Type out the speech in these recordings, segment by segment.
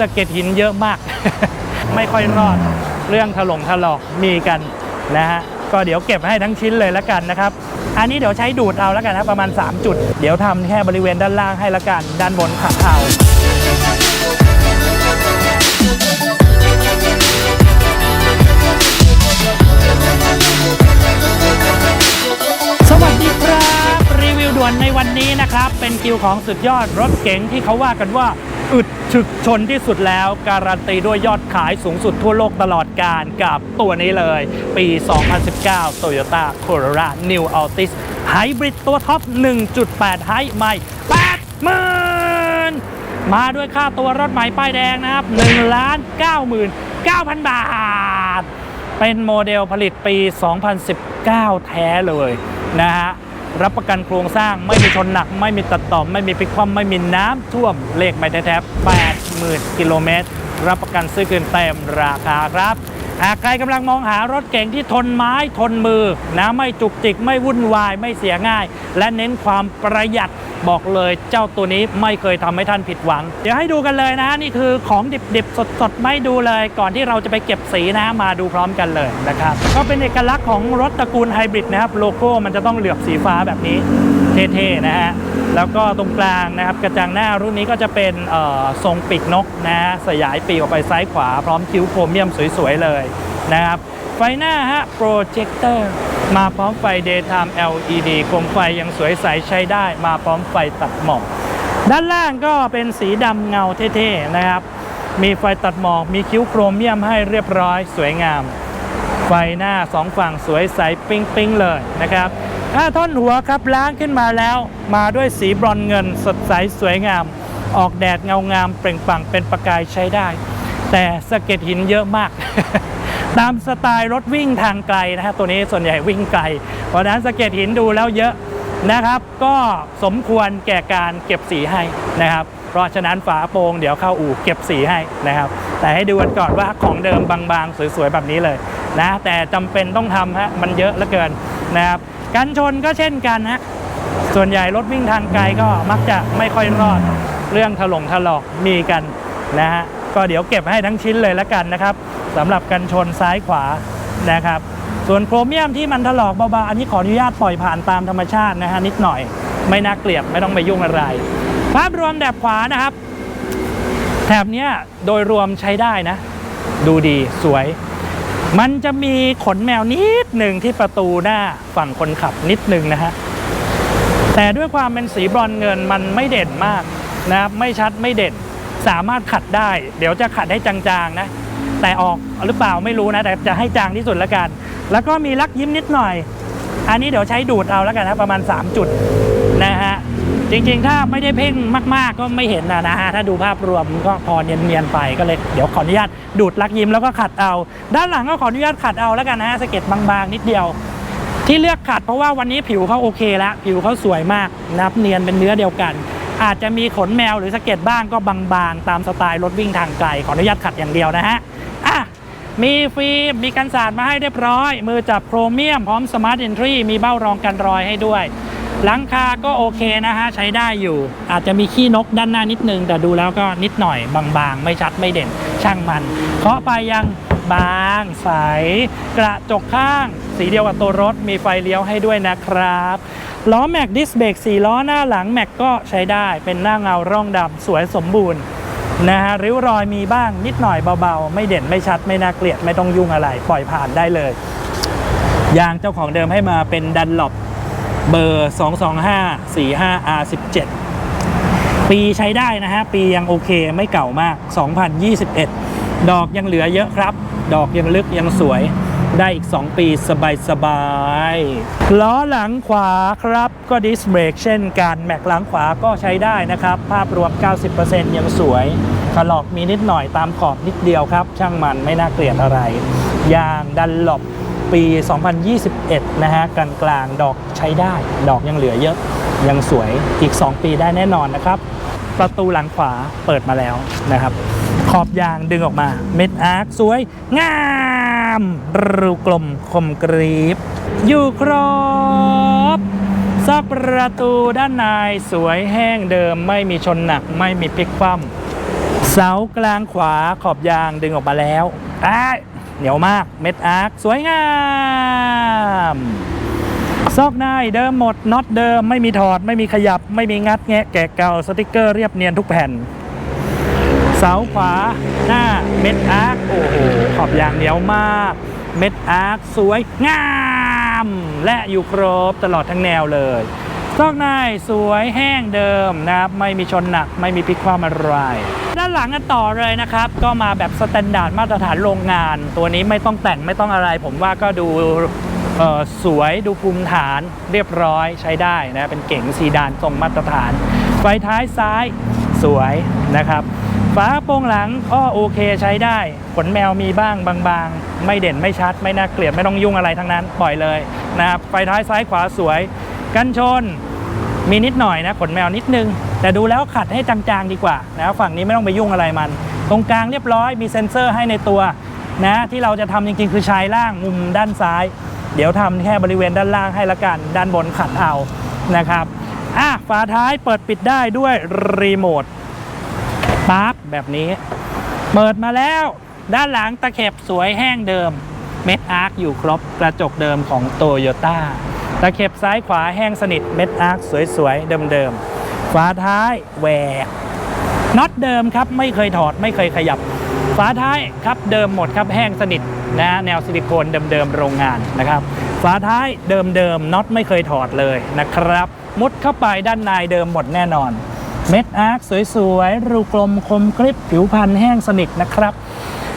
สะเก็ดหินเยอะมาก ไม่ค่อยรอดเรื่องถล่มถลอกมีกันนะฮะก็เดี๋ยวเก็บให้ทั้งชิ้นเลยละกันนะครับ อันนี้เดี๋ยวใช้ดูดเอาล้วกันนะประมาณ 3 จุด เดี๋ยวทำแค่บริเวณด้านล่างให้ละกัน ด้านบนขัดเอาสวัสดีครับ รีวิวด่วนในวันนี้นะครับ เป็นคิวของสุดยอดรถเก๋งที่เขาว่ากันว่า อึดฉึกชนที่สุดแล้ว การันตีด้วยยอดขายสูงสุดทั่วโลกตลอดการกับตัวนี้เลย ปี 2019 Toyota Corolla New Altis Hybrid ตัวท็อป 1.8 ไฮใหม่80,000 มาด้วยค่าตัวรถใหม่ป้ายแดงนะครับ1ล้าน99,000 บาท เป็นโมเดลผลิตปี 2019 แท้เลยนะฮะ รับประกันโครงสร้างไม่มีชนหนัก ไม่มีตัดต่อ ไม่มีพลิกคว่ำไม่มีน้ำท่วมเลขไม่แท้ๆ80,000 กิโลเมตร รับประกันซื้อคืนเต็มราคาครับ หากใครกำลังมองหารถเก๋งที่ทนไม้ทนมือนะไม่จุกจิกไม่วุ่นวายไม่เสียง่าย และเน้นความประหยัดบอกเลยเจ้าตัวนี้ไม่เคยทำให้ท่านผิดหวัง เดี๋ยวให้ดูกันเลยนะนี่คือของดิบๆ สดๆ ไม่ดูเลย ก่อนที่เราจะไปเก็บสีนะมาดูพร้อมกันเลยนะครับ ก็เป็นเอกลักษณ์ของรถตระกูลไฮบริดนะครับ โลโก้มันจะต้องเหลือบสีฟ้าแบบนี้ เท่ๆ นะฮะ แล้วก็ตรงกลางนะครับกระจังหน้ารุ่นนี้ก็จะเป็นทรงปีกนกนะสยายปีกออกไปซ้ายขวา พร้อมคิ้วโครเมียมสวยๆเลยนะครับไฟหน้าฮะโปรเจคเตอร์มาพร้อมไฟ Daytime LED โคมไฟยังสวยใสใช้ได้ มาพร้อมไฟตัดหมอกด้านล่างก็เป็นสีดำเงาเท่ๆนะครับ มีไฟตัดหมอกมีคิ้วโครเมียมให้เรียบร้อยสวยงาม ไฟหน้าสองฝั่งสวยใสปิ๊งปิ๊งๆเลยนะครับ ถ้าท่อนหัวครับล้างขึ้นมาแล้ว มาด้วยสีบรอนเงินสดใสสวยงาม ออกแดดเงางามเปล่งปลั่งเป็นประกายใช้ได้ แต่สะเก็ดหินเยอะมาก ตามสไตล์รถวิ่งทางไกลนะฮะตัวนี้ส่วนใหญ่วิ่งไกล เพราะนั้นสะเก็ดหินดูแล้วเยอะนะครับ ก็สมควรแก่การเก็บสีให้นะครับ เพราะฉะนั้นฝาโปรงเดี๋ยวเข้าอู่เก็บสีให้นะครับ แต่ให้ดูกันก่อนว่าของเดิมบางๆ สวยๆแบบนี้เลยนะแต่จำเป็นต้องทำฮะมันเยอะเหลือเกินนะครับ กันชนก็เช่นกันฮะส่วนใหญ่รถวิ่งทางไกลก็มักจะไม่ค่อยรอดเรื่องถล่มถลอกมีกันนะฮะก็เดี๋ยวเก็บให้ทั้งชิ้นเลยละกันนะครับสำหรับกันชนซ้ายขวานะครับ ส่วนโครเมียมที่มันถลอกเบาๆอันนี้ขออนุญาตปล่อยผ่านตามธรรมชาตินะฮะนิดหน่อยไม่น่าเกลียดไม่ต้องไปยุ่งอะไร ภาพรวมแถบขวานะครับ แถบนี้โดยรวมใช้ได้นะ ดูดีสวย มันจะมีขนแมวนิดหนึ่งที่ประตูหน้าฝั่งคนขับนิดหนึ่งนะฮะ แต่ด้วยความเป็นสีบรอนเงินมันไม่เด่นมากนะครับไม่ชัดไม่เด่นสามารถขัดได้ เดี๋ยวจะขัดให้จางๆนะ แต่ออกหรือเปล่าไม่รู้นะ แต่จะให้จางที่สุดแล้วกัน แล้วก็มีลักยิ้มนิดหน่อย อันนี้เดี๋ยวใช้ดูดเอาแล้วกันนะประมาณ 3 จุดนะฮะ จริงๆ ถ้าไม่ได้เพ่งมาก ๆ ก็ไม่เห็นนะนะฮะ ถ้าดูภาพรวมก็พอเนียนๆไปก็เลยเดี๋ยวขออนุญาตดูดลักยิ้มแล้วก็ขัดเอา ด้านหลังก็ขออนุญาตขัดเอาแล้วกันนะฮะสะเก็ดบางๆ นิดเดียว ที่เลือกขัดเพราะว่าวันนี้ผิวเขาโอเคแล้วผิวเขาสวยมากนับเนียนเป็นเนื้อเดียวกัน อาจจะมีขนแมวหรือสะเก็ดบ้างก็บางๆ ตามสไตล์รถวิ่งทางไกลขออนุญาตขัดอย่างเดียวนะฮะอะมีฟิล์มมีกันสาดมาให้เรียบร้อย มือจับโครเมียมพร้อมสมาร์ทอินทรีมีเบ้ารองกันรอยให้ด้วย หลังคาก็โอเคนะฮะใช้ได้อยู่ อาจจะมีขี้นกด้านหน้านิดนึง แต่ดูแล้วก็นิดหน่อยบางๆ ไม่ชัดไม่เด่นช่างมันเคาะไปยังบางใส กระจกข้าง สีเดียวกับตัวรถมีไฟเลี้ยวให้ด้วยนะครับล้อแม็กดิสเบรก4ล้อหน้าหลังแม็กก็ใช้ได้เป็นหน้าเงาร่องดำสวยสมบูรณ์นะฮะริ้วรอยมีบ้างนิดหน่อยเบาๆ ไม่เด่นไม่ชัดไม่น่าเกลียดไม่ต้องยุ่งอะไร ปล่อยผ่านได้เลยยางเจ้าของเดิมให้มาเป็นดันหลบ เบอร์ 225 45 R17 ปีใช้ได้นะฮะ ปียังโอเคไม่เก่ามาก 2021 ดอกยังเหลือเยอะครับ ดอกยังลึกยังสวยได้อีก 2 ปีสบายๆล้อหลังขวาครับก็ดิสเบรกเช่นกัน แม็กหลังขวาก็ใช้ได้นะครับ ภาพรวม 90%ยังสวยถลอกมีนิดหน่อยตามขอบนิดเดียวครับ ช่างมันไม่น่าเกลียดอะไร ยางดันหลบ ปี 2021 นะฮะกลางกลางดอกใช้ได้ ดอกยังเหลือเยอะ ยังสวยอีก 2 ปีได้แน่นอนนะครับ ประตูหลังขวาเปิดมาแล้วนะครับ ขอบยางดึงออกมา เม็ดอาร์คสวย งาม รูกลมคมกรีบ อยู่ครบซอกประตูด้านในสวยแห้งเดิมไม่มีชนหนักไม่มีพลิกคว่ำเสากลางขวาขอบยางดึงออกมาแล้วอ้ เหนียวมากเม็ดอาร์คสวยงาม ซอกในเดิมหมดน็อตเดิมไม่มีถอดไม่มีขยับ ไม่มีงัดแงะแกะเก่าสติกเกอร์เรียบเนียนทุกแผ่น เสาขวาหน้าเม็ดอาร์คโอ้โหขอบยางเหนียวมาก เม็ดอาร์คสวยงาม และอยู่ครบตลอดทั้งแนวเลย ซอกในสวยแห้งเดิมนะครับไม่มีชนหนักไม่มีพลิกคว่ำอะไรด้านหลังกันต่อเลยนะครับ ก็มาแบบสแตนดาร์ดมาตรฐานโรงงาน ตัวนี้ไม่ต้องแต่งไม่ต้องอะไร ผมว่าก็ดูสวยดูภูมิฐานเรียบร้อยใช้ได้นะเป็นเก๋งซีดานทรงมาตรฐาน ไฟท้ายซ้ายสวยนะครับฝาโปร่งหลังก็โอเคใช้ได้ ขนแมวมีบ้างบางๆ ไม่เด่นไม่ชัด ไม่น่าเกลียดไม่ต้องยุ่งอะไรทั้งนั้น ปล่อยเลยนะครับไฟท้ายซ้ายขวาสวย กันชน มีนิดหน่อยนะขนแมวนิดนึง แต่ดูแล้วขัดให้จางๆดีกว่านะฝั่งนี้ไม่ต้องไปยุ่งอะไรมัน ตรงกลางเรียบร้อยมีเซ็นเซอร์ให้ในตัวนะที่เราจะทำจริงๆ คือชายล่างมุมด้านซ้าย เดี๋ยวทำแค่บริเวณด้านล่างให้ละกัน ด้านบนขัดเอานะครับอะฝาท้ายเปิดปิดได้ด้วยรีโมทปั๊บแบบนี้ เปิดมาแล้ว ด้านหลังตะเข็บสวยแห้งเดิมเม็ดอาร์คอยู่ครบกระจกเดิมของโตโยต้า ตะเข็บซ้ายขวาแห้งสนิทเม็ดอาร์คสวยๆ เดิมๆ ฝาท้ายแหวกน็อตเดิมครับไม่เคยถอดไม่เคยขยับ ฝาท้ายครับเดิมหมดครับแห้งสนิทนะแนวซิลิโคนเดิมๆโรงงานนะครับฝาท้ายเดิมๆน็อตไม่เคยถอดเลยนะครับ มุดเข้าไปด้านในเดิมหมดแน่นอน เม็ดอาร์คสวยๆ รูกลมคมกริบผิวพันธ์แห้งสนิทนะครับ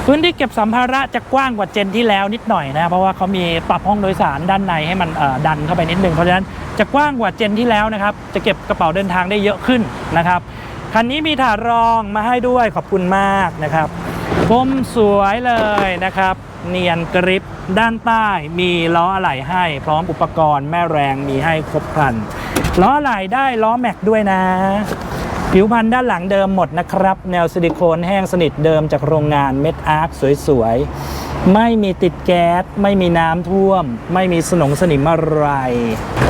พื้นที่เก็บสัมภาระจะกว้างกว่าเจนที่แล้วนิดหน่อยนะเพราะว่าเขามีปรับห้องโดยสารด้านในให้มันดันเข้าไปนิดนึงเพราะฉะนั้นจะกว้างกว่าเจนที่แล้วนะครับจะเก็บกระเป๋าเดินทางได้เยอะขึ้นนะครับคันนี้มีถาดรองมาให้ด้วยขอบคุณมากนะครับพรมสวยเลยนะครับ เนียนกริบด้านใต้มีล้ออะไหล่ให้ พร้อมอุปกรณ์แม่แรงมีให้ครบครันล้ออะไหล่ได้ล้อแม็กด้วยนะ ผิวพันธุ์ด้านหลังเดิมหมดนะครับ แนวซิลิโคนแห้งสนิทเดิมจากโรงงานเม็ดอาร์คสวยๆ ไม่มีติดแก๊ส ไม่มีน้ำท่วม ไม่มีสนงสนิมอะไร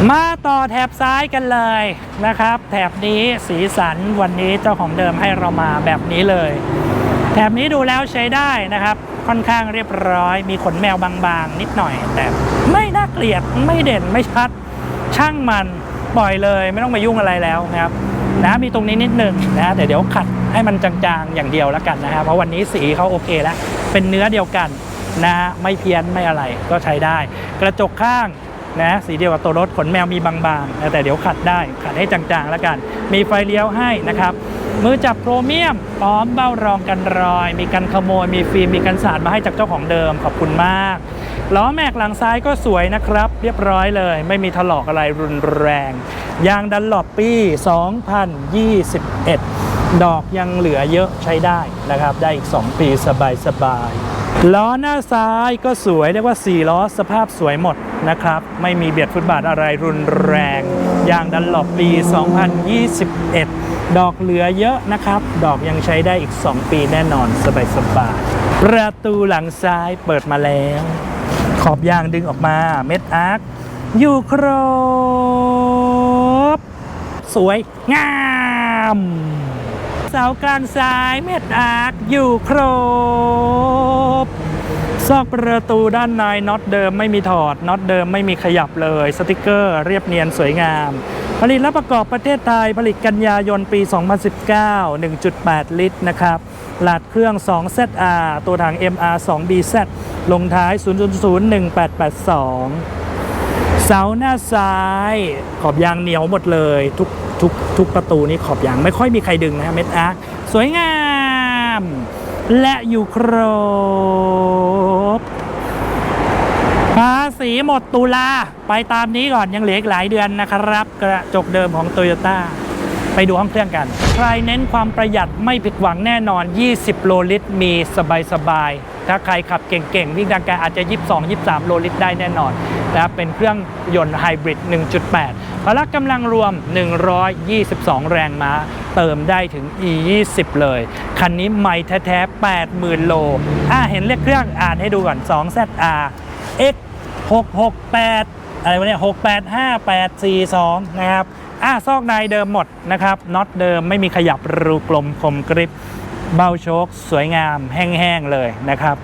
มาต่อแถบซ้ายกันเลยนะครับ แถบนี้สีสันวันนี้เจ้าของเดิมให้เรามาแบบนี้เลย แถบนี้ดูแล้วใช้ได้นะครับ ค่อนข้างเรียบร้อย มีขนแมวบางๆ นิดหน่อย แต่ไม่น่าเกลียดไม่เด่นไม่ชัด ช่างมันปล่อยเลย ไม่ต้องมายุ่งอะไรแล้วนะครับ นะมีตรงนี้นิดหนึ่งนะแต่เดี๋ยวขัดให้มันจางๆอย่างเดียวแล้วกันนะครับเพราะวันนี้สีเขาโอเคแล้ว เป็นเนื้อเดียวกันนะไม่เพี้ยนไม่อะไรก็ใช้ได้ กระจกข้างนะสีเดียวกับตัวรถขนแมวมีบางๆนะแต่เดี๋ยวขัดได้ขัดให้จางๆแล้วกัน มีไฟเลี้ยวให้นะครับมือจับโครเมียมพร้อมเบ้ารองกันรอย มีกันขโมยมีฟิล์มมีกันสาดมาให้จากเจ้าของเดิมขอบคุณมาก ล้อแม็กหลังซ้ายก็สวยนะครับ เรียบร้อยเลย ไม่มีถลอกอะไรรุนแรง ยางดันหลบปี2021 ดอกยังเหลือเยอะใช้ได้นะครับ ได้อีก 2 ปีสบายสบายๆล้อหน้าซ้ายก็สวยเรียกว่า 4 ล้อสภาพสวยหมดนะครับ ไม่มีเบียดฟุตบาทอะไรรุนแรง ยางดันหลบปี 2021 ดอกเหลือเยอะนะครับ ดอกยังใช้ได้อีก 2 ปีแน่นอนสบายสบายๆประตูหลังซ้ายเปิดมาแล้ว ขอบยางดึงออกมาเม็ดอาร์คอยู่ครบ สวยงามเสากลางซ้ายเม็ดอาร์คอยู่ครบซอกประตูด้านในน็อตเดิมไม่มีถอดน็อตเดิมไม่มีขยับเลย สติกเกอร์เรียบเนียนสวยงาม ผลิตและประกอบประเทศไทยผลิตกันยายนปี 2019 1.8 ลิตรนะครับ หลาดเครื่อง 2ZR ตัวถัง MR 2BZ ลงท้าย0001882 เสาหน้าซ้าย ขอบยางเหนียวหมดเลย ทุกทุกทุกประตูนี้ขอบยางไม่ค่อยมีใครดึงนะฮะเม็ดอาร์สวยงาม และอยู่ครบ ภาษีหมดตุลา ไปตามนี้ก่อนยังเหลืออีกหลายเดือนนะครับ กระจกเดิมของโตโยต้า ไปดูห้องเครื่องกัน ใครเน้นความประหยัดไม่ผิดหวังแน่นอน 20 โลลิตร มีสบายๆ ถ้าใครขับเก่งๆ วิ่งทางไกลอาจจะ 22 23 โลลิตรได้แน่นอนนะครับเป็นเครื่องยนต์ไฮบริด 1.8 พละกำลังรวม 122 แรงม้า เติมได้ถึง E20 เลย คันนี้ไม่แท้ๆ 80,000 โล อ่าเห็นเลขเครื่องอ่านให้ดูก่อน 2ZR X 668 อะไรวะเนี่ย685842นะครับอะซอกในเดิมหมดนะครับน็อตเดิมไม่มีขยับรูกลมคมกริบเบ้าโชคสวยงามแห้งๆเลยนะครับ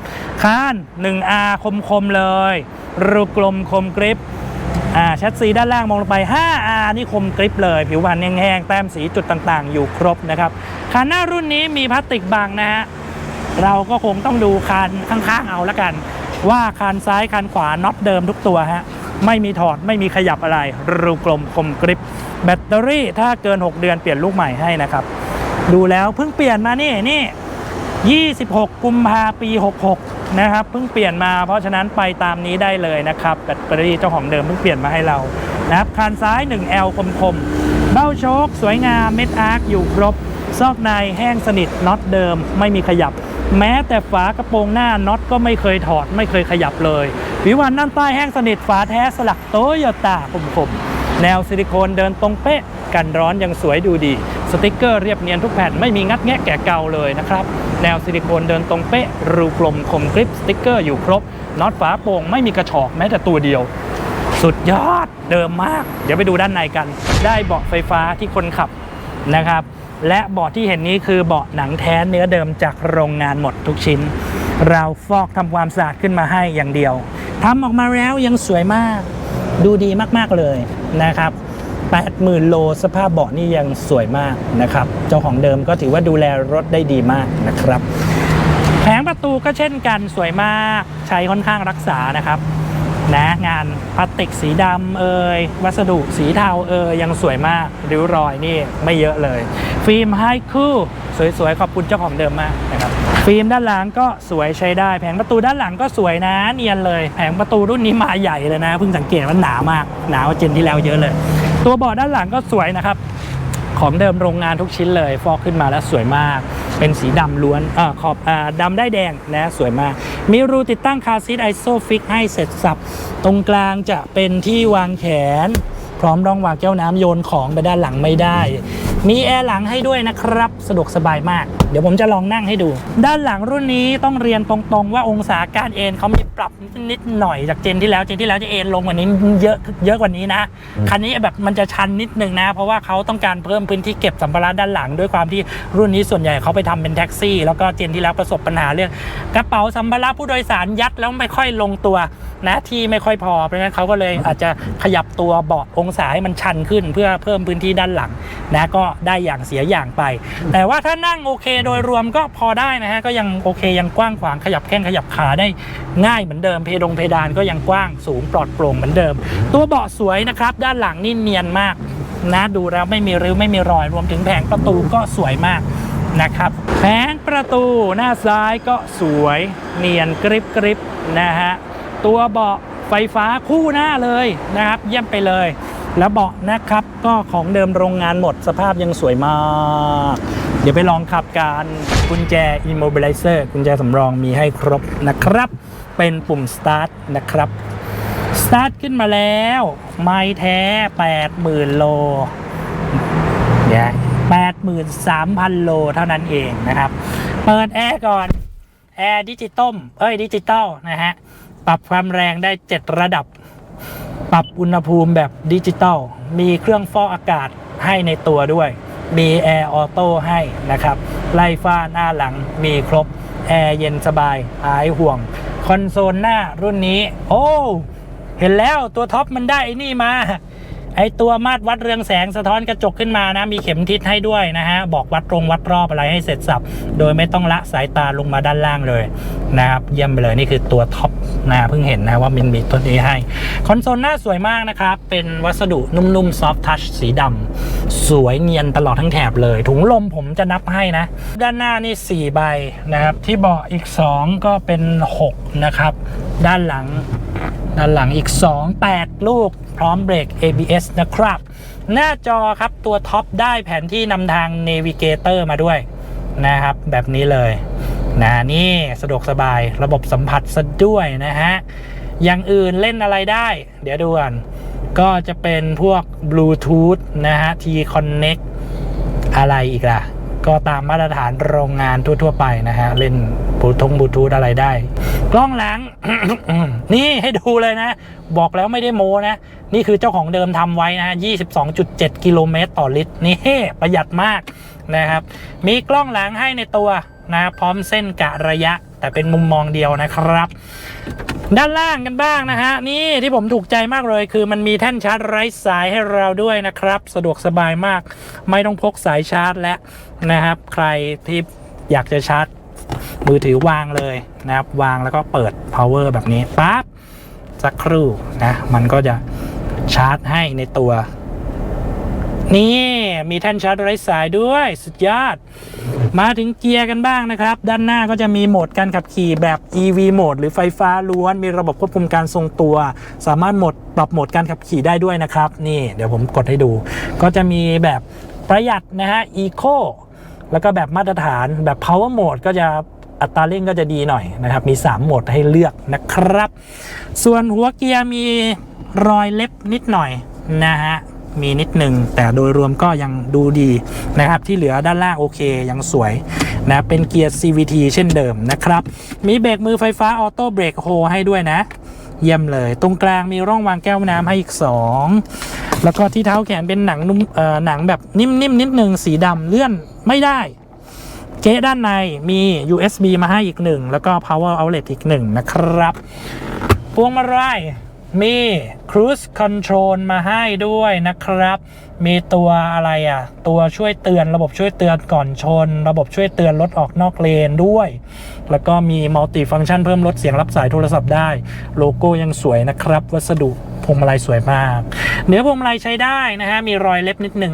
ค้าน 1R คมๆเลย รูกลมคมกริปอ่าแชทซีด้านล่างมองลงไป 5R นี่คมกริปเลย ผิวพรรณแห้งๆแต้มสีจุดต่างๆ อยู่ครบนะครับคานหน้ารุ่นนี้มีพลาสติกบังนะฮะเราก็คงต้องดูคานข้างๆเอาละกัน ว่าคานซ้ายคานขวาน็อตเดิมทุกตัวฮะ ไม่มีถอดไม่มีขยับอะไรรูกลมคมกริปแบตเตอรี่ถ้าเกิน 6 เดือนเปลี่ยนลูกใหม่ให้นะครับ ดูแล้วเพิ่งเปลี่ยนมานี่นี่ 26 กุมภาปี 66 นะครับเพิ่งเปลี่ยนมาเพราะฉะนั้นไปตามนี้ได้เลยนะครับแบตเตอรี่เจ้าของเดิมเพิ่งเปลี่ยนมาให้เรานะครับคานซ้าย 1L คมคมเบ้าโชคสวยงามเม็ดอาร์คอยู่ครบ ซอกในแห้งสนิทน็อตเดิม ไม่มีขยับ แม้แต่ฝากระโปรงหน้าน็อตก็ไม่เคยถอดไม่เคยขยับเลยผิววันด้านใต้แห้งสนิทฝาแท้สลักโตโยต้าคมๆแนวซิลิโคนเดินตรงเป๊ะ กันร้อนยังสวยดูดี สติกเกอร์เรียบเนียนทุกแผ่นไม่มีงัดแงะแกะเกาเลยนะครับ แนวซิลิโคนเดินตรงเป๊ะ รูกลมคมกริปสติกเกอร์อยู่ครบน็อตฝาโปร่งไม่มีกระชอกแม้แต่ตัวเดียว สุดยอดเดิมมาก เดี๋ยวไปดูด้านในกัน ได้เบาะไฟฟ้าที่คนขับนะครับ และเบาะที่เห็นนี้คือเบาะหนังแท้เนื้อเดิมจากโรงงานหมดทุกชิ้น เราฟอกทำความสะอาดขึ้นมาให้อย่างเดียวทำออกมาแล้วยังสวยมาก ดูดีมากๆเลยนะครับ80,000 โลสภาพเบาะนี่ยังสวยมากนะครับ เจ้าของเดิมก็ถือว่าดูแลรถได้ดีมากนะครับ แผงประตูก็เช่นกันสวยมาก ใช้ค่อนข้างรักษานะครับ นะงานพลาสติกสีดำเอ่ยวัสดุสีเทาเอ่ยยังสวยมากริ้วรอยนี่ไม่เยอะเลย ฟิล์มไฮคูสวยๆ ขอบคุณเจ้าของเดิมมากนะครับฟิล์มด้านหลังก็สวยใช้ได้ แผงประตูด้านหลังก็สวยนะเนียนเลย แผงประตูรุ่นนี้มาใหญ่เลยนะเพิ่งสังเกตว่าหนามากหนากว่าเจนที่แล้วเยอะเลย ตัวเบาะด้านหลังก็สวยนะครับ ของเดิมโรงงานทุกชิ้นเลย ฟอกขึ้นมาแล้วสวยมาก เป็นสีดำล้วนอขอบอดำได้แดงนะสวยมาก มีรูติดตั้งคาซีทไอโซฟิกให้เสร็จสับ ตรงกลางจะเป็นที่วางแขน พร้อมร่องวางแก้วน้ำโยนของไปด้านหลังไม่ได้ มีแอร์หลังให้ด้วยนะครับ สะดวกสบายมาก เดี๋ยวผมจะลองนั่งให้ดู ด้านหลังรุ่นนี้ต้องเรียนตรงๆ ว่าองศาการเอนเขามีปรับนิดหน่อยจากเจนที่แล้วเจนที่แล้วจะเอนลงกว่านี้เยอะเยอะกว่านี้นะ คันนี้แบบมันจะชันนิดนึงนะ เพราะว่าเขาต้องการเพิ่มพื้นที่เก็บสัมภาระด้านหลัง ด้วยความที่รุ่นนี้ส่วนใหญ่เขาไปทำเป็นแท็กซี่ แล้วก็เจนที่แล้วประสบปัญหาเรื่องกระเป๋าสัมภาระผู้โดยสารยัดแล้วไม่ค่อยลงตัวนะที่ไม่ค่อยพอเพราะฉะนั้นเขาก็เลยอาจจะขยับตัวเบาะองศาให้มันชันขึ้น เพื่อเพิ่มพื้นที่ด้านหลังนะก็ได้อย่างเสียอย่างไป แต่ว่าถ้านั่งโอเคโดยรวมก็พอได้นะฮะก็ยังโอเคยังกว้างขวางขยับแข้งขยับขาได้ง่ายเหมือนเดิมเพดงเพดานก็ยังกว้างสูงปลอดโปร่งเหมือนเดิม ตัวเบาะสวยนะครับ ด้านหลังนี่เนียนมากนะดูแล้วไม่มีริ้วไม่มีรอย รวมถึงแผงประตูก็สวยมากนะครับแผงประตูหน้าซ้ายก็สวยเนียนกริบกริบนะฮะตัวเบาะไฟฟ้าคู่หน้าเลยนะครับ เยี่ยมไปเลย แล้วเบาะนะครับก็ของเดิมโรงงานหมดสภาพยังสวยมาก เดี๋ยวไปลองขับการกุญแจ immobilizer กุญแจสำรองมีให้ครบนะครับ เป็นปุ่ม start นะครับสตาร์ทขึ้นมาแล้ว ไม่แท้ 80,000 โลเนี่ย83,000 โลเท่านั้นเองนะครับ เปิดแอร์ก่อน แอร์ดิจิตอลเอ้ยดิจิตอลนะฮะ ปรับความแรงได้ 7 ระดับ ปรับอุณหภูมิแบบดิจิตอลมีเครื่องฟอกอากาศให้ในตัวด้วย มีแอร์ออโต้ให้นะครับ ไล่ฟ้าหน้าหลังมีครบ แอร์เย็นสบายหายห่วง คอนโซลหน้ารุ่นนี้ โอ้ เห็นแล้วตัวท็อปมันได้นี่มา ไอตัวมาตรวัดเรืองแสงสะท้อนกระจกขึ้นมานะ มีเข็มทิศให้ด้วยนะฮะ บอกวัดตรงวัดรอบอะไรให้เสร็จสับ โดยไม่ต้องละสายตาลงมาด้านล่างเลยนะครับ เยี่ยมไปเลยนี่คือตัวท็อปนะเพิ่งเห็นนะว่ามันมีตัวนี้ให้ คอนโซลหน้าสวยมากนะครับ เป็นวัสดุนุ่มๆซอฟทัชสีดำสวยเนียนตลอดทั้งแถบเลย ถุงลมผมจะนับให้นะ ด้านหน้านี่ 4 ใบนะครับ ที่เบาะอีก 2 ก็เป็น 6 นะครับ ด้านหลัง ด้านหลังอีก 2 8 ลูก พร้อมเบรก ABS นะครับ หน้าจอครับตัวท็อปได้แผนที่นำทาง Navigator มาด้วยนะครับ แบบนี้เลยนะนี่สะดวกสบายระบบสัมผัสซะด้วยนะฮะ อย่างอื่นเล่นอะไรได้ เดี๋ยวดูก่อนก็จะเป็นพวกบลูทูธนะฮะ T Connect อะไรอีกล่ะ ก็ตามมาตรฐานโรงงานทั่ว ๆ ไปนะฮะ เล่นบลูทงบลูทูธอะไรได้ กล้องหลัง นี่ให้ดูเลยนะ บอกแล้วไม่ได้โมนะ นี่คือเจ้าของเดิมทำไว้นะ 22.7 กิโลเมตรต่อลิตร นี่ประหยัดมากนะครับ มีกล้องหลังให้ในตัวนะพร้อมเส้นกะระยะ แต่เป็นมุมมองเดียวนะครับ ด้านล่างกันบ้างนะฮะ นี่ที่ผมถูกใจมากเลย คือมันมีแท่นชาร์จไร้สายให้เราด้วยนะครับ สะดวกสบายมาก ไม่ต้องพกสายชาร์จแล้วนะครับ ใครที่อยากจะชาร์จ มือถือวางเลยนะครับ วางแล้วก็เปิด power แบบนี้ปั๊บสักครู่นะ มันก็จะชาร์จให้ในตัว นี่มีแท่นชาร์จไร้สายด้วย สุดยอด มาถึงเกียร์กันบ้างนะครับ ด้านหน้าก็จะมีโหมดการขับขี่แบบ EV โหมดหรือไฟฟ้าล้วน มีระบบควบคุมการทรงตัว สามารถโหมดปรับโหมดการขับขี่ได้ด้วยนะครับ นี่เดี๋ยวผมกดให้ดู ก็จะมีแบบประหยัดนะฮะ Eco แล้วก็แบบมาตรฐานแบบ Power Mode ก็จะ อัตราเร่งก็จะดีหน่อยนะครับ มี 3 โหมดให้เลือกนะครับ ส่วนหัวเกียร์มีรอยเล็บนิดหน่อยนะฮะมีนิดหนึ่งแต่โดยรวมก็ยังดูดีนะครับ ที่เหลือด้านล่างโอเคยังสวยนะเป็นเกียร์ CVT เช่นเดิมนะครับ มีเบรกมือไฟฟ้าออโต้เบรกโฮให้ด้วยนะ เยี่ยมเลย ตรงกลางมีร่องวางแก้วน้ำให้อีก 2 แล้วก็ที่เท้าแขนเป็นหนังนุ่มหนังแบบนิ่มๆนิดหนึ่งสีดำเลื่อนไม่ได้ เก๊ด้านในมี USB มาให้อีกหนึ่งแล้วก็ power outlet อีกหนึ่งนะครับพวงมาลัยมี cruise control มาให้ด้วยนะครับ มีตัวอะไรอะ ตัวช่วยเตือนระบบช่วยเตือนก่อนชน ระบบช่วยเตือนรถออกนอกเลนด้วย แล้วก็มี multi function เพิ่มลดเสียงรับสายโทรศัพท์ได้ โลโก้ยังสวยนะครับ วัสดุพวงมาลัยสวยมาก เนื้อพวงมาลัยใช้ได้นะฮะ มีรอยเล็บนิดนึง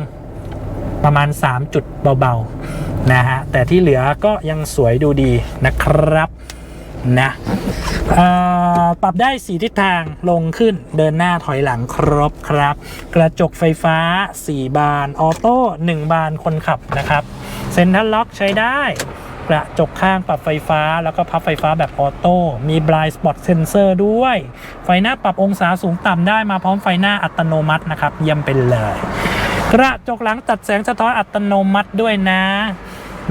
ประมาณ 3 จุดเบาๆ นะฮะแต่ที่เหลือก็ยังสวยดูดีนะครับนะปรับได้สีทิศทางลงขึ้นเดินหน้าถอยหลังครบครับ กระจกไฟฟ้า 4 บาน ออโต้ 1 บานคนขับนะครับ เซ็นทรัลล็อกใช้ได้ กระจกข้างปรับไฟฟ้า แล้วก็พับไฟฟ้าแบบออโต้ มี blind spot sensor ด้วย ไฟหน้าปรับองศาสูงต่ำได้มาพร้อมไฟหน้าอัตโนมัตินะครับเยี่ยมไปเลย กระจกหลังตัดแสงสะท้อนอัตโนมัติด้วยนะ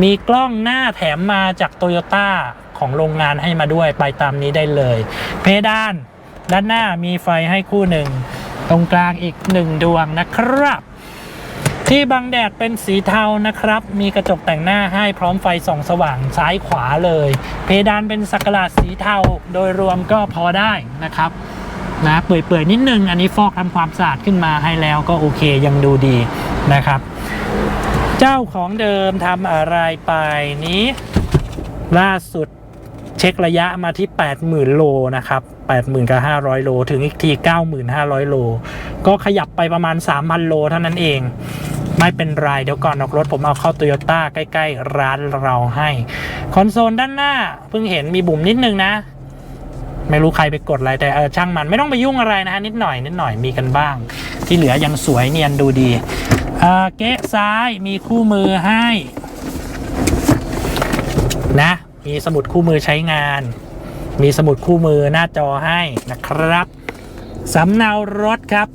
มีกล้องหน้าแถมมาจากโตโยต้าของโรงงานให้มาด้วยไปตามนี้ได้เลย เพดาน ด้านหน้ามีไฟให้คู่หนึ่ง ตรงกลางอีกหนึ่งดวงนะครับ ที่บังแดดเป็นสีเทานะครับ มีกระจกแต่งหน้าให้พร้อมไฟส่องสว่างซ้ายขวาเลย เพดานเป็นสักหลาดสีเทาโดยรวมก็พอได้นะครับนะเปื่อยๆนิดนึง อันนี้ฟอกทำความสะอาดขึ้นมาให้แล้วก็โอเคยังดูดีนะครับ เจ้าของเดิมทำอะไรไปนี้ ล่าสุดเช็คระยะมาที่ 80,000 โลนะครับ 80,000กับ500 โล ถึงอีกที 9,500 โล ก็ขยับไปประมาณ 3,000 โลเท่านั้นเอง ไม่เป็นไร เดี๋ยวก่อนออกรถผมเอาเข้าโตโยต้าใกล้ ๆ ร้านเราให้ คอนโซลด้านหน้า เพิ่งเห็นมีบุ๋มนิดนึงนะ ไม่รู้ใครไปกดอะไร แต่เออช่างมันไม่ต้องไปยุ่งอะไรนะฮะนิดหน่อยนิดหน่อยมีกันบ้าง ที่เหลือยังสวยเนียนดูดี เก๊ะซ้ายมีคู่มือให้ นะ มีสมุดคู่มือใช้งาน มีสมุดคู่มือหน้าจอให้นะครับสำเนารถครับ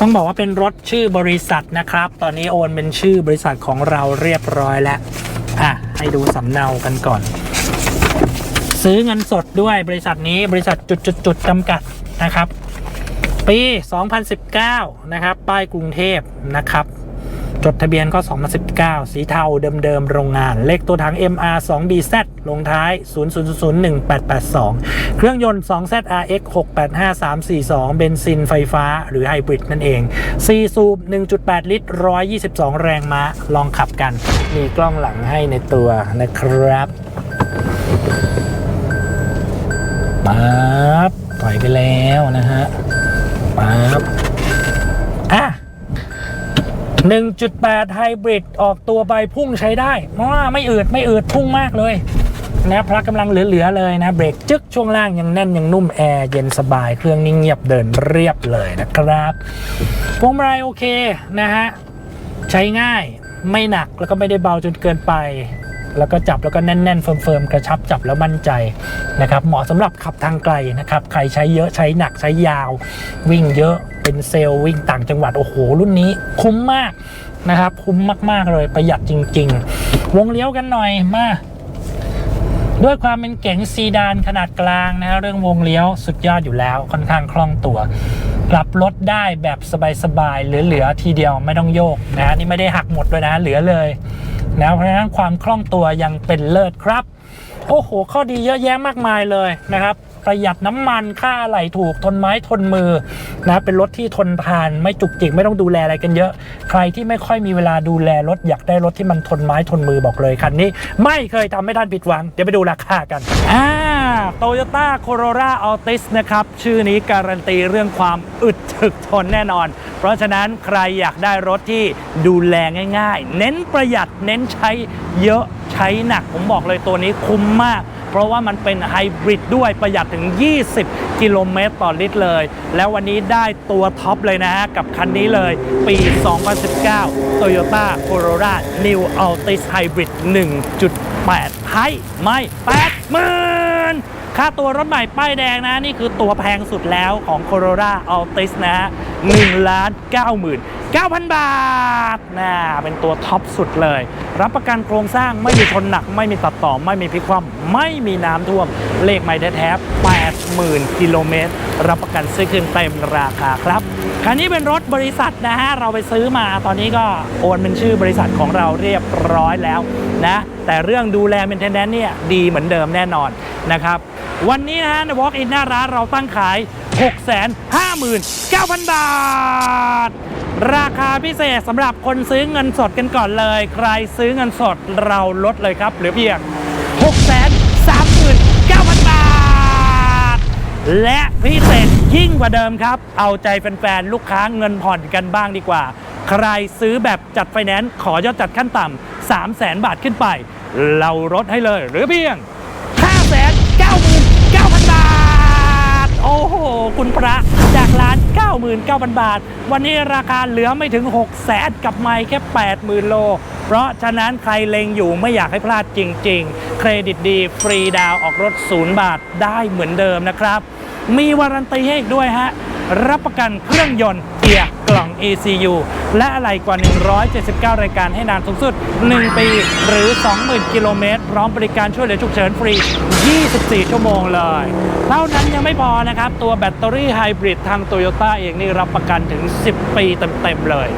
ต้องบอกว่าเป็นรถชื่อบริษัทนะครับ ตอนนี้โอนเป็นชื่อบริษัทของเราเรียบร้อยแล้วอะให้ดูสำเนากันก่อน ซื้อเงินสดด้วยบริษัทนี้บริษัทจุดจุดจุดจำกัดนะครับ ปี 2019 นะครับ ป้ายกรุงเทพนะครับ ดทะเบียนก็ 2019 สีเทาเดิมๆ โรงงาน เลขตัวถัง MR 2 BZ ลงท้าย 000182 เครื่องยนต์ 2ZRX 685342 เบนซินไฟฟ้าหรือไฮบริดนั่นเอง 4 สูบ 1.8 ลิตร 122 แรงม้า ลองขับกัน มีกล้องหลังให้ในตัวนะครับปั๊บถอยไปแล้วนะฮะปั๊บ 1.8 ไฮบริดออกตัวไปพุ่งใช้ได้ว้าไม่อืดไม่อืดพุ่งมากเลยนะพละกำลังเหลือๆเลยนะเบรกจึ๊กช่วงล่างยังแน่นยังนุ่มแอร์เย็นสบายเครื่องนิ่งเงียบเดินเรียบเลยนะครับพวงมาลัยโอเคนะฮะใช้ง่ายไม่หนักแล้วก็ไม่ได้เบาจนเกินไป แล้วก็จับแล้วก็แน่นๆเฟิร์มๆกระชับจับแล้วมั่นใจนะครับเหมาะสำหรับขับทางไกลนะครับใครใช้เยอะใช้หนักใช้ยาว วิ่งเยอะ เป็นเซลล์วิ่งต่างจังหวัดโอ้โหรุ่นนี้คุ้มมากนะครับ คุ้มมาก ๆ เลยประหยัดจริง ๆ วงเลี้ยวกันหน่อยมาด้วยความเป็นเก๋งซีดานขนาดกลางนะฮะเรื่องวงเลี้ยวสุดยอดอยู่แล้วค่อนข้างคล่องตัว กลับรถได้แบบสบายๆเหลือๆทีเดียวไม่ต้องโยกนะนี่ไม่ได้หักหมดด้วยนะเหลือเลยนะเพราะฉะนั้นความคล่องตัวยังเป็นเลิศครับ โอ้โห ข้อดีเยอะแยะมากมายเลยนะครับ ประหยัดน้ำมันค่าอะไหล่ถูกทนไม้ทนมือนะเป็นรถที่ทนทานไม่จุกจิกไม่ต้องดูแลอะไรกันเยอะ ใครที่ไม่ค่อยมีเวลาดูแลรถอยากได้รถที่มันทนไม้ทนมือบอกเลยคันนี้ ไม่เคยทำให้ท่านผิดหวัง เดี๋ยวไปดูราคากันอ่าโตโยต้าโคโร a าอัลติสนะครับ ชื่อนี้การันตีเรื่องความอึดถึกทนแน่นอน เพราะฉะนั้นใครอยากได้รถที่ดูแลง่าย ๆ เน้นประหยัดเน้นใช้เยอะใช้หนักผมบอกเลยตัวนี้คุ้มมาก เพราะว่ามันเป็นไฮบริดด้วยประหยัดถึง 20 กิโลเมตรต่อลิตรเลย แล้ววันนี้ได้ตัวท็อปเลยนะฮะ กับคันนี้เลย ปี 2019 Toyota Corolla New Altis Hybrid 1.8ให้ไม่80,000ค่าตัวรถใหม่ป้ายแดงนะ นี่คือตัวแพงสุดแล้วของ Corolla Altis นะฮะ 1ล้าน9 9,000 บาทนะเป็นตัวท็อปสุดเลย รับประกันโครงสร้างไม่มีชนหนัก ไม่มีตัดต่อ ไม่มีพลิคว่ำไม่มีน้ำท่วม เลขไม่แท้ๆ80,000 กิโลเมตร รับประกันซื้อคืนเต็มราคาครับคันนี้เป็นรถบริษัทนะฮะ เราไปซื้อมาตอนนี้ก็โอนเป็นชื่อบริษัทของเราเรียบร้อยแล้วนะ แต่เรื่องดูแลเมนเทนแนนเนี่ยดีเหมือนเดิมแน่นอนนะครับ วันนี้นะฮะใน Walk in หน้าร้านเราตั้งขาย 659,000 บาท ราคาพิเศษสำหรับคนซื้อเงินสดกันก่อนเลย ใครซื้อเงินสดเราลดเลยครับหลือเพียง 639,000 บาท และพิเศษยิ่งกว่าเดิมครับ เอาใจแฟนๆ ลูกค้าเงินผ่อนกันบ้างดีกว่า ใครซื้อแบบจัดไฟแนนซ์ขอยอดจัดขั้นต่ำ3 0 0แสนบาทขึ้นไป เราลดให้เลย หรือเพียง599,000 โอ้โห คุณพระจากร้าน 99,000 บาท วันนี้ราคาเหลือไม่ถึง 6 0แสนกับไม่แค่ 80,000 โล เพราะฉะนั้นใครเลงอยู่ไม่อยากให้พลาดจริง ๆ เครดิตดีฟรีดาวออกรถ 0 บาทได้เหมือนเดิมนะครับ มีวารันตีให้อีกด้วยฮะ รับประกันเครื่องยนต์เกียร์กล่อง ECU และอะไรกว่า 179 รายการให้นานสูงสุด 1 ปี หรือ 20,000 กิโลเมตร พร้อมบริการช่วยเหลือฉุกเฉินฟรี 24 ชั่วโมงเลย เท่านั้นยังไม่พอนะครับ ตัวแบตเตอรี่ไฮบริดทางโตโยต้าเองนี่รับประกันถึง 10 ปีเต็ม ๆ เลย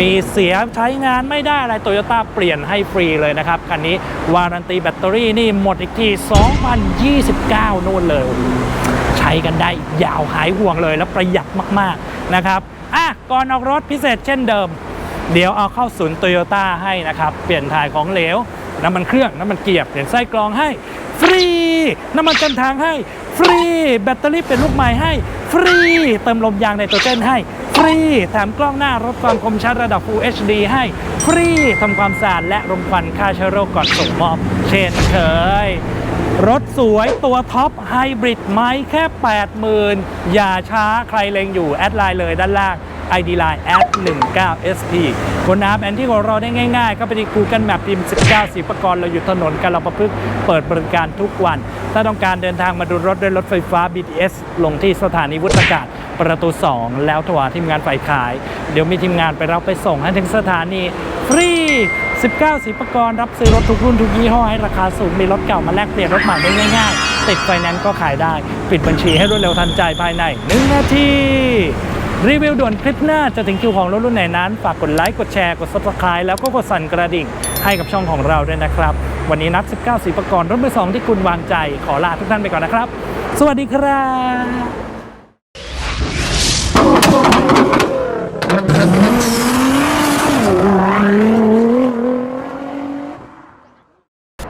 มีเสียใช้งานไม่ได้อะไรโตโยต้าเปลี่ยนให้ฟรีเลยนะครับ คันนี้วารันตีแบตเตอรี่นี่หมดอีกที 2029 นู่นเลย กันได้ยาวหายห่วงเลยแล้วประหยัดมากๆนะครับอะก่อนออกรถพิเศษเช่นเดิม เดี๋ยวเอาเข้าศูนย์โตโยต้าให้นะครับเปลี่ยนถ่ายของเหลวน้ำมันเครื่องน้ำมันเกียร์เปลี่ยนไส้กรองให้ ฟรี น้ำมันเต็มทางให้ ฟรี แบตเตอรี่เป็นลูกใหม่ให้ ฟรี เติมลมยางในตัวเจนให้ ฟรี แถมกล้องหน้ารถความคมชัดระดับ Full HD ให้ ฟรีทำความสะอาดและรมควันฆ่าเชื้อโรคก่อนส่งมอบ เช่นเคย รถสวยตัวท็อปไฮบริดไหมแค่ 80,000 อย่าช้าใครเล็งอยู่ แอดไลน์เลยด้านล่าง ID Line แอด19 SP บนแอปแอนที่ของเราได้ง่ายๆ ก็ไปที่ Google Map พิมพ์ 19สีประกรณ์เราอยู่ถนนกาลประพฤกษ์เปิดบริการทุกวัน ถ้าต้องการเดินทางมาดูรถด้วยรถไฟฟ้า BTS ลงที่สถานีวุฒากาศประตู 2 แล้วโทรหาทีมงานฝ่ายขาย เดี๋ยวมีทีมงานไปรับไปส่งให้ถึงสถานีฟรี 19 สีประกรณ์รับซื้อรถทุกรุ่นทุกยี่ห้อให้ราคาสูงมีรถเก่ามาแลกเปลี่ยนรถใหม่ได้ง่ายๆ ติดไฟแนนซ์ก็ขายได้ ปิดบัญชีให้รวดเร็วทันใจภายใน 1 นาทีรีวิวด่วนคลิปหน้าจะถึงคิวของรถรุ่นไหนนั้น ฝากกดไลค์กดแชร์กด subscribe แล้วก็กดสั่นกระดิ่ง ให้กับช่องของเราด้วยนะครับ วันนี้นัด19 สีประกรณ์รถมือสองที่คุณวางใจขอลาทุกท่านไปก่อนนะครับ สวัสดีครับ ส